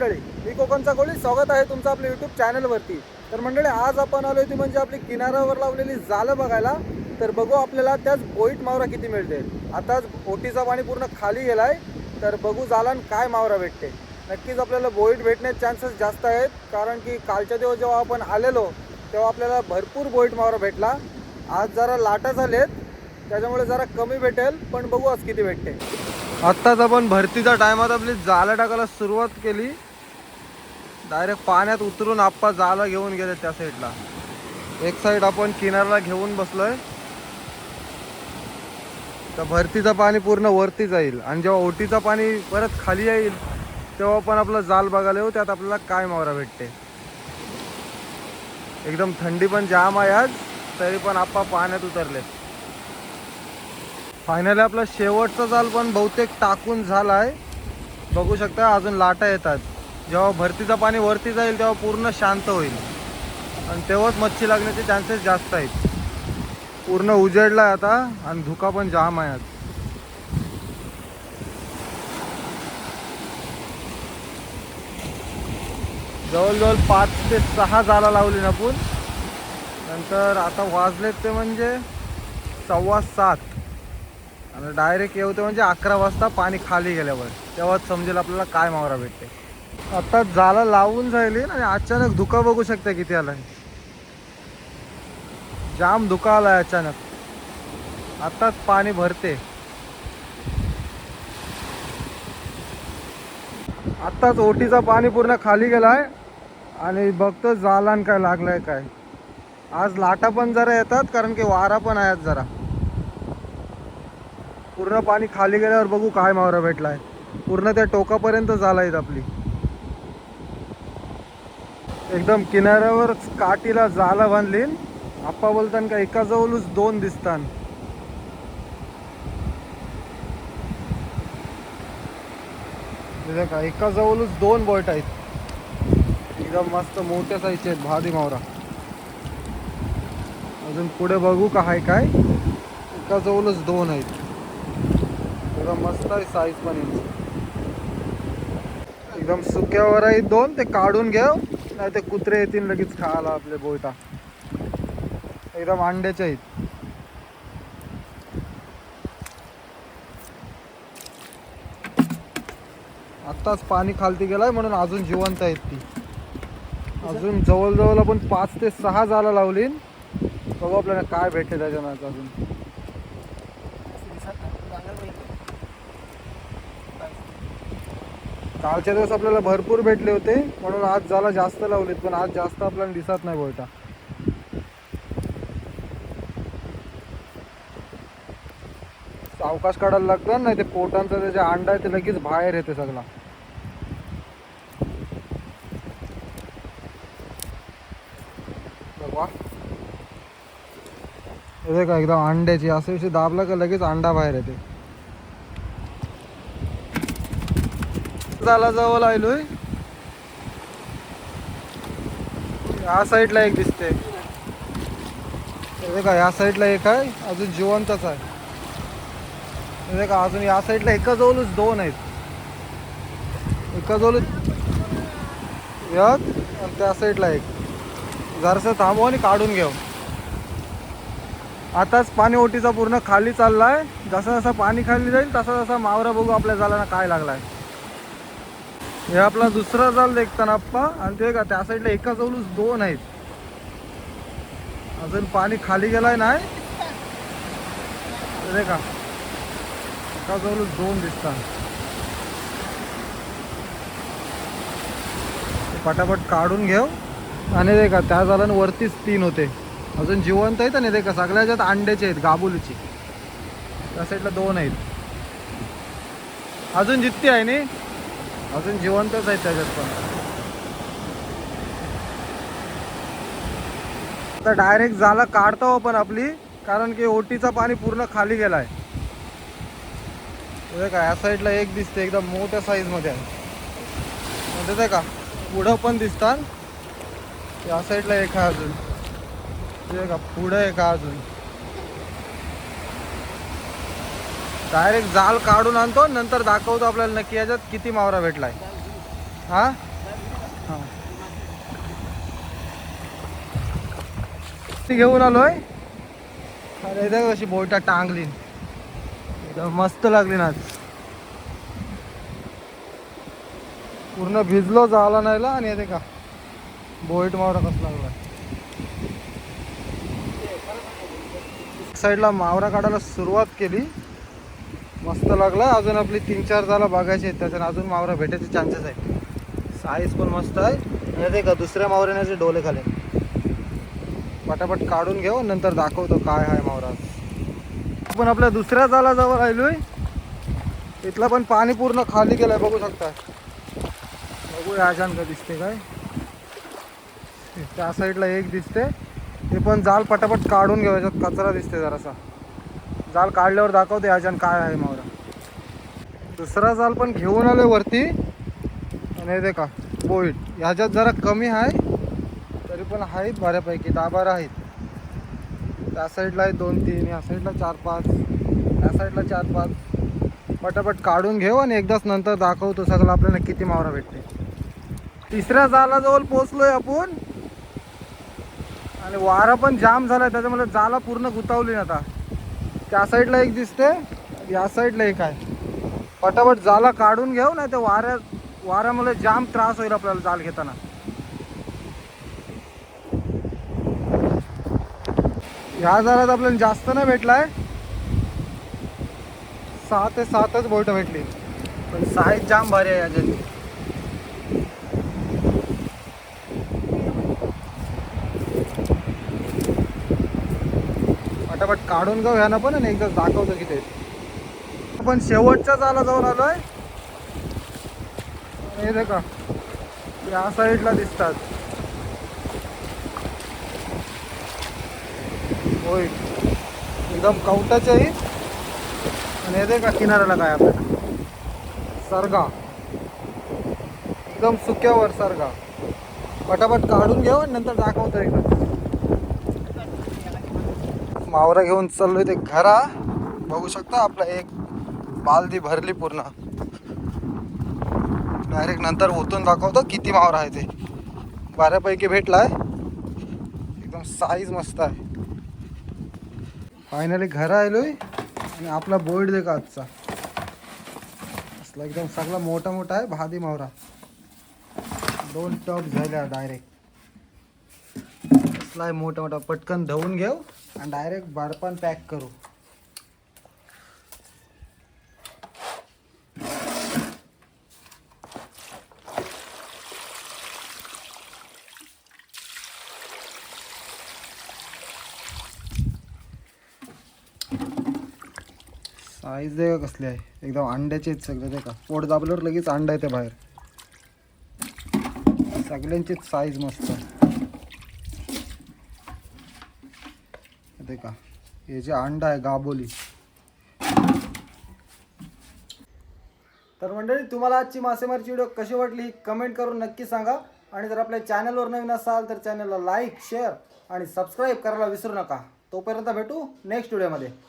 मंडळी मी कोकणचा गोळी स्वागत आहे तुमचं आपल्या यूट्यूब चॅनलवरती तर मंडळी आज आपण आलो ती म्हणजे आपली किनाऱ्यावर लावलेली जालं बघायला. तर बघू आपल्याला त्याच बोईट मावरा किती मिळते आताच ओटीचा पाणी पूर्ण खाली गेलाय. तर बघू जालन काय मावरा भेटते. नक्कीच आपल्याला बोईट भेटण्याचे चान्सेस जास्त आहेत. कारण की कालच्या दिवस जेव्हा आपण आलेलो तेव्हा आपल्याला भरपूर बोईट मावरा भेटला. आज जरा लाटा झालेत. त्याच्यामुळे जरा कमी भेटेल पण बघू आज किती भेटते. आत्ताच आपण भरतीच्या टायमात आपली जाळं टाकायला सुरुवात केली. डायरेक्ट पाण्यात उतरून आप्पा जाळं घेऊन गेले त्या साईडला एक साईड आपण किनारला घेऊन बसलोय. तर भरतीचं पाणी पूर्ण वरती जाईल. आणि जेव्हा ओटीचं पाणी परत खाली येईल तेव्हा आपण आपलं जाल बघायला येऊ त्यात आपल्याला काय मावरा भेटते. एकदम थंडी पण जाम आहे आज तरी पण आप्पा पाण्यात उतरले. फायनली आपला शेवटचा जाल पण बहुतेक टाकून झाला आहे बघू शकता अजून लाटा येतात. जेव्हा भरतीचं पाणी वरती जाईल तेव्हा पूर्ण शांत होईल. आणि तेव्हाच मच्छी लागण्याचे चान्सेस जास्त आहेत. पूर्ण उजेडलाय आता आणि धुका पण जाम आहे आज. जवळजवळ पाच ते सहा जाला लावली ना पूल. नंतर आता वाजलेत ते म्हणजे सव्वा सात. आणि डायरेक्ट येऊ ते म्हणजे अकरा वाजता पाणी खाली गेल्यावर. तेव्हाच समजेल आपल्याला काय मावरा भेटते. आता जाला लावून जाईल आणि अचानक धुका बघू शकता किती आलाय. जाम धुका आलाय अचानक. आताच पाणी भरते. आत्ताच ओटीचा पाणी पूर्ण खाली गेलाय आणि बघतो जालान काय लागलाय काय. आज लाटा पण जरा येतात कारण की वारा पण आहेत जरा. पूर्ण पाणी खाली गेल्यावर बघू काय मावरा भेटलाय. पूर्ण त्या टोकापर्यंत झालाय आपली. एकदम किनाऱ्यावर काठीला जाला बांधली आप्पा बोलतान का एका जवळच दोन दिसतान. का एका जवळच दोन बोट आहेत. एकदम मस्त मोठ्या साईजचे आहेत भादी मावरा. अजून पुढे बघू का हाय काय. एका जवळच दोन आहेत. एकदम मस्त आहे साईज पण यांची. एकदम सुक्यावर आहेत दोन ते काढून घ्या नाही ते कुत्रे येतील लगेच खायला आपले बोयटा एकदम अंड्याचे आहेत. आत्ताच पाणी खालती गेलाय म्हणून अजून जिवंत आहेत ती. अजून जवळजवळ आपण पाच ते सहा जायला लावली बघू आपल्याला काय भेटेल त्याच्या अजून. कालच्या दिवस आपल्याला भरपूर भेटले होते म्हणून आज झाला जास्त लावलेत पण आज जास्त आपल्याला दिसत नाही बोलता. सावकाश काढायला लागतं नाही ते पोटांचा त्याचे अंडा आहे ते लगेच बाहेर येते सगळा. बघ का एकदम अंड्याची असे विषय दाबला का लगेच अंडा बाहेर येते. झाला जवळ आलोय या साईडला एक दिसते. का या साईडला एक आहे अजून जिवंतच आहे. का अजून या साईडला एका जवळच दोन आहेत. एका जवळच एक आणि त्या साईडला एक. जरासं थांबव आणि काढून घेऊ. आताच पाणी ओटीचा पूर्ण खाली चाललाय. जसं जसं पाणी खाली जाईल तसा तसा मावरा बघू आपल्या जालाना काय लागलाय. हे आपला दुसरा जाल देखताना आप्पा. आणि ते का त्या साईडला एका जवळच दोन आहेत. अजून पाणी खाली गेलाय नाही. ते का? एका जवळच दोन दिसतात. पटापट काढून घेऊ. आणि ते का त्या जालन वरतीच तीन होते. अजून जिवंत आहेत आणि ते का सगळ्या ह्याच्यात अंड्याचे आहेत गाबुलीचे. त्या साईडला दोन आहेत. अजून जित्ती आहे नी अजून जिवंतच आहेत त्याच्यात पण. आता डायरेक्ट झालं काढतो आपण आपली कारण की ओटीचा पाणी पूर्ण खाली गेलाय. का या साईडला एक दिसते एकदम मोठ्या साईजमध्ये आहे. म्हणजे ते का पुढं पण दिसतात. या साईडला एक आहे अजून. का पुढं एक आहे अजून. डायरेक्ट जाल काढून आणतो नंतर दाखवतो आपल्याला नक्की याच्यात किती मावरा भेटलाय. हा? हां. ती घेऊन आलोय? अरे अशी बोयटा टांगली. मस्त लागली ना पूर्ण भिजलो झाला नाही आणि येते का? बोईट मावरा कसं लागला. साईडला मावरा काढायला सुरुवात केली. मस्त लागला. अजून आपली तीन चार झाला बघायचे आहेत. त्याच्यानं अजून मावरा भेटायचे चान्सेस आहे साईज पण मस्त आहे. आणि ते का दुसऱ्या मावऱ्याने डोले खाले पटापट काढून घेऊ नंतर दाखवतो काय आहे मावरा. आपण आपल्या दुसऱ्या जालाजवळ राहिलोय. इथला पण पाणी पूर्ण खाली गेलाय बघू शकता. बघूया अजान का दिसते काय. त्या साईडला एक दिसते ते पण जाल पटापट काढून घेऊ याच्यात कचरा दिसते जरासा. जाल काढल्यावर दाखवते अजान काय आहे मावरा. दुसरा जाल पण घेऊन आलोय वरती. आणि ते का बोईट ह्याच्यात जरा कमी आहे तरी पण आहेत बऱ्यापैकी दहा बारा आहेत. त्या साईडला आहे दोन तीन या साईडला चार पाच. त्या साईडला चार पाच. पटापट काढून घेऊ आणि एकदाच नंतर दाखवतो सगळं आपल्याला किती मावरा भेटते. तिसऱ्या जालाजवळ पोचलोय आपण. आणि वारा पण जाम झालाय त्याच्यामुळे जाला पूर्ण गुतावली ना आता. त्या साईडला एक दिसते या साईडला एक आहे. पटापट जाला काढून घेऊ नाही तर वाऱ्या वाऱ्यामुळे जाम त्रास होईल आपल्याला जाल घेताना. ह्या जालात आपल्याला जास्त नाही भेटलाय. सहा ते सातच बोट भेटली. पण साईज जाम भारी आहे याच्यात पटापट काढून घेऊ ह्यानं पण आणि एकदा दाखवतो की ते. आपण शेवटच्या जाला जाऊन आलोय. हे देखा या साईडला दिसतात. होय एकदम कवटाचे आणि हे देखा किनाऱ्याला काय आपल्याला. सरगा एकदम सुक्यावर सरगा पटापट काढून घेऊ आणि नंतर दाखवतो एकदा. मावरा घेऊन चाललोय ते घरा. बघू शकता आपला एक बालदी भरली पूर्ण. डायरेक्ट नंतर ओतून दाखवतो किती मावरा आहे ते. बऱ्यापैकी भेटलाय. एकदम साईज मस्त आहे. फायनली घरा आलोय. आणि आपला बोर्ड दे का आजचा. असला एकदम सगळा मोठा मोठा आहे भादी मावरा. दोन टप झाल्या डायरेक्ट असला आहे मोठा मोठा पटकन धुवून घेऊ आणि डायरेक्ट बर्फान पॅक करू. साईज दे का कसली आहे? एकदम अंड्याचे आहेत सगळे ते का पोट दाबल्यावर लगेच अंडा येते बाहेर. सगळ्यांचीच साईज मस्त. आहे का? हे जे अंडा आहे गाबोली. तर मंडळी तुम्हाला आजची मासेमारीची व्हिडिओ कशी वाटली कमेंट करून नक्की सांगा. आणि जर आपल्या चॅनलवर नवीन असाल तर चॅनलला लाईक शेअर आणि सबस्क्राईब करायला विसरू नका. तोपर्यंत भेटू नेक्स्ट व्हिडिओमध्ये